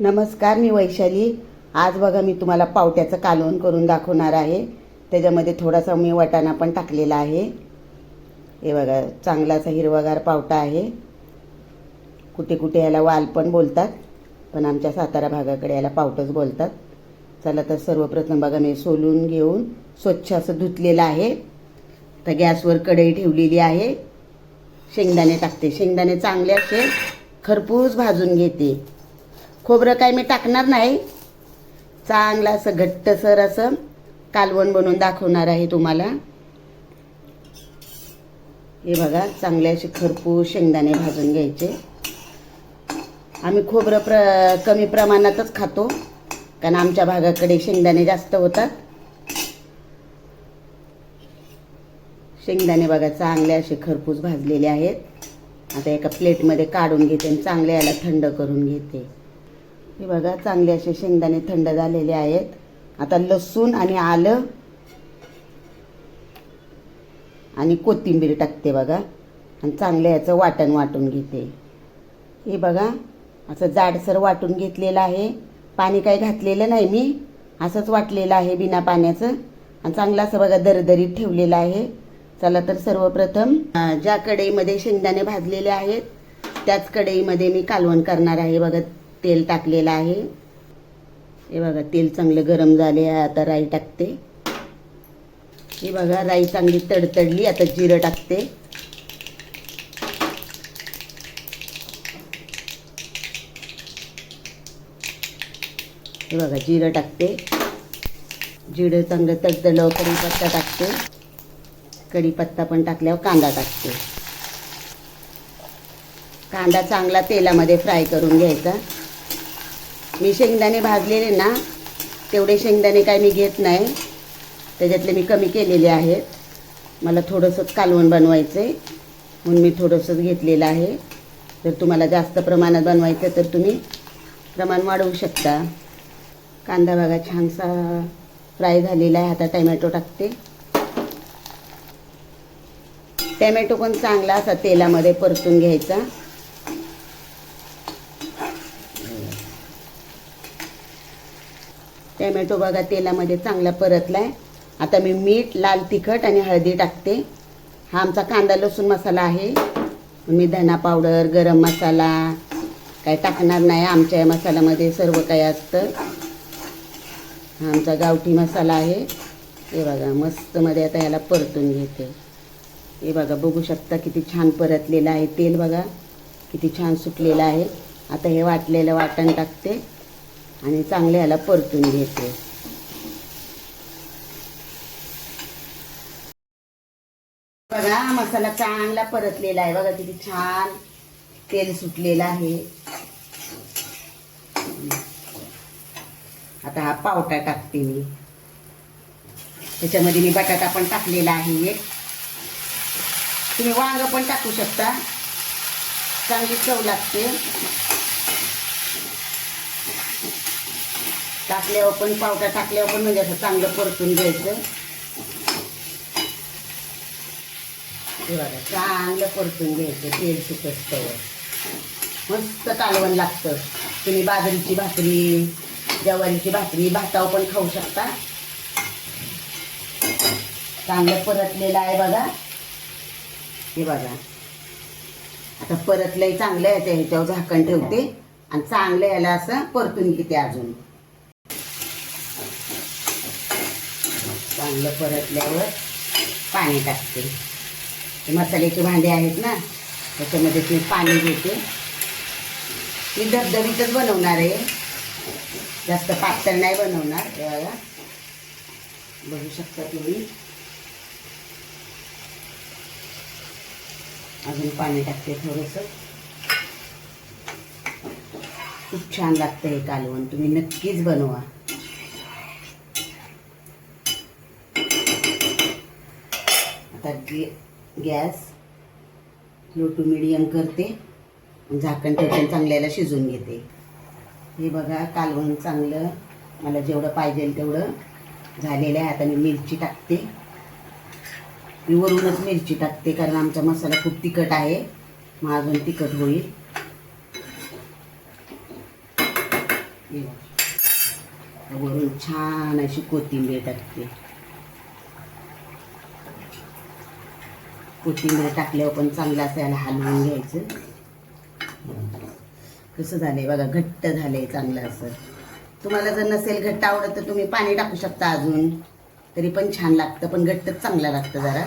नमस्कार मी वैशाली. आज बघा मी तुम्हाला पावट्याचं कालवण करून दाखवणार आहे. त्याच्यामध्ये थोडासा मी वाटाणा पण टाकलेला आहे. हे बघा चांगलासा हिरवागार पावटा आहे. कुठे कुठे याला वाल पण बोलतात पण आमच्या सातारा भागाकडे याला पावटच बोलतात. चला तर सर्वप्रथम बघा मी सोलून घेऊन स्वच्छ असं धुतलेलं आहे. तर गॅसवर कढई ठेवलेली आहे. शेंगदाणे टाकते. शेंगदाणे चांगले असे खरपूस भाजून घेते. खोबरं काय मी टाकणार नाही. चांगलं असं घट्टसर असं कालवण बनवून दाखवणार आहे तुम्हाला. हे बघा चांगले असे खरपूस शेंगदाणे भाजून घ्यायचे. आम्ही खोबरं प्र कमी प्रमाणातच खातो कारण आमच्या भागाकडे शेंगदाणे जास्त होतात. शेंगदाणे बघा चांगले असे खरपूस भाजलेले आहेत. आता एका प्लेटमध्ये काढून घेते आणि चांगले याला थंड करून घेते. हे बघा चांगले असे शेंगदाणे थंड झालेले आहेत. आता लसूण आणि आलं आणि कोथिंबीर टाकते बघा. आणि चांगलं याचं वाटण वाटून घेते. हे बघा असं जाडसर वाटून घेतलेलं आहे. पाणी काही घातलेलं नाही मी असंच वाटलेलं आहे बिना पाण्याचं. आणि चांगलं असं बघा दरदरीत ठेवलेलं आहे. चला तर सर्वप्रथम ज्या कढईमध्ये शेंगदाणे भाजलेले आहेत त्याच कढईमध्ये मी कालवण करणार आहे बघा. तेल टाकलेलं आहे. हे बघा तेल चांगलं गरम झाले आता राई टाकते. हे बघा राई चांगली तडतडली आता जिरं टाकते. हे बघा जिरं टाकते. जिरं चांगलं तडतडलं कढीपत्ता टाकते. कढीपत्ता पण टाकल्यावर कांदा टाकते. कांदा चांगला तेलामध्ये फ्राय करून घ्यायचा. मी शेंगदाणे भाजलेले ना तेवढे शेंगदाणे काय मी घेत नाही. त्याच्यातले मी कमी केलेले आहेत. मला थोडंसंच कालवण बनवायचं आहे म्हणून मी थोडंसंच घेतलेलं आहे. जर तुम्हाला जास्त प्रमाणात बनवायचं तर तुम्ही प्रमाण वाढवू शकता. कांदा बघा छानसा फ्राय झालेला आहे. आता टमॅटो टाकते. टमॅटो पण चांगला असा तेलामध्ये परतून घ्यायचा. टॅमॅटो बघा तेलामध्ये चांगला परतला आहे आता मी मीठ लाल तिखट आणि हळदी टाकते. हा आमचा कांदा लसूण मसाला आहे. मी धना पावडर गरम मसाला काय टाकणार नाही आमच्या या मसाल्यामध्ये सर्व काही असतं. हा आमचा गावठी मसाला आहे. हे बघा मस्तमध्ये आता याला परतून घेते. हे बघा बघू शकता किती छान परतलेलं आहे तेल बघा. किती छान सुटलेलं आहे. आता हे वाटलेलं वाटण टाकते. आणि चांगले याला परतून घेते. बघा मसाला चांगला परतलेला आहे. बघा किती छान तेल सुटलेलं आहे. आता हा पावटा टाकते मी. त्याच्यामध्ये मी बटाटा पण टाकलेला आहे. एक तुम्ही वांग पण टाकू शकता. चांगली चव लागते. टाकल्यावर पण पावटा टाकल्यावर पण म्हणजे असं चांगलं परतून घ्यायचं. बघा चांगलं परतून घ्यायचं तेल सुकस्तवर. मस्त कालवण लागतं. तुम्ही बाजरीची भाकरी ज्वारीची भाकरी भातावर पण खाऊ शकता. चांगलं परतलेलं आहे बघा. हे बघा. आता परतलंही चांगलं आहे त्या ह्याच्यावर झाकण ठेवते. आणि चांगलं याला असं परतून घेते अजून. चांगलं परतल्यावर पाणी टाकते. मसाल्याचे भांडे आहेत ना त्याच्यामध्ये ते पाणी घेते मी धबधबीतच बनवणार आहे. जास्त पातळ नाही बनवणार हे बघू शकता तुम्ही. अजून पाणी टाकते थोडंसं. खूप छान लागतं हे कालवण तुम्ही नक्कीच बनवा. आता गे गॅस. लो टू मिडियम करते. झाकण ठेवून चांगल्याला शिजून घेते. हे बघा कालवण चांगलं. मला जेवढं पाहिजे तेवढं झालेलं आहे. आता मी मिरची टाकते. मी वरूनच मिरची टाकते कारण आमचा मसाला खूप तिखट आहे. मग अजून तिखट होईल. हे वरून छान अशी कोथिंबीर टाकते. कोथिंबीर टाकल्यावर पण चांगलं असं याला हलवून घ्यायचं. कसं झालंय बघा घट्ट झालंय चांगलं असं. तुम्हाला जर नसेल घट्ट आवडत तर तुम्ही पाणी टाकू शकता अजून. तरी पण छान लागतं पण घट्टच चांगलं लागतं जरा.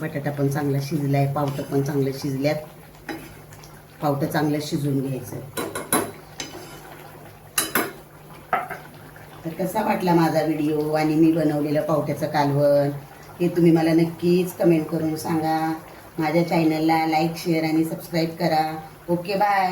बटाटा पण चांगला शिजलाय पावटं पण चांगलं शिजल्यात. पावटं चांगलं शिजवून घ्यायचं. तर कसा वाटला माझा व्हिडिओ आणि मी बनवलेलं पावट्याचं कालवण? हे तुम्ही मला नक्कीच कमेंट करून सांगा. माझ्या चॅनलला लाईक शेअर आणि सबस्क्राईब करा. Okay bye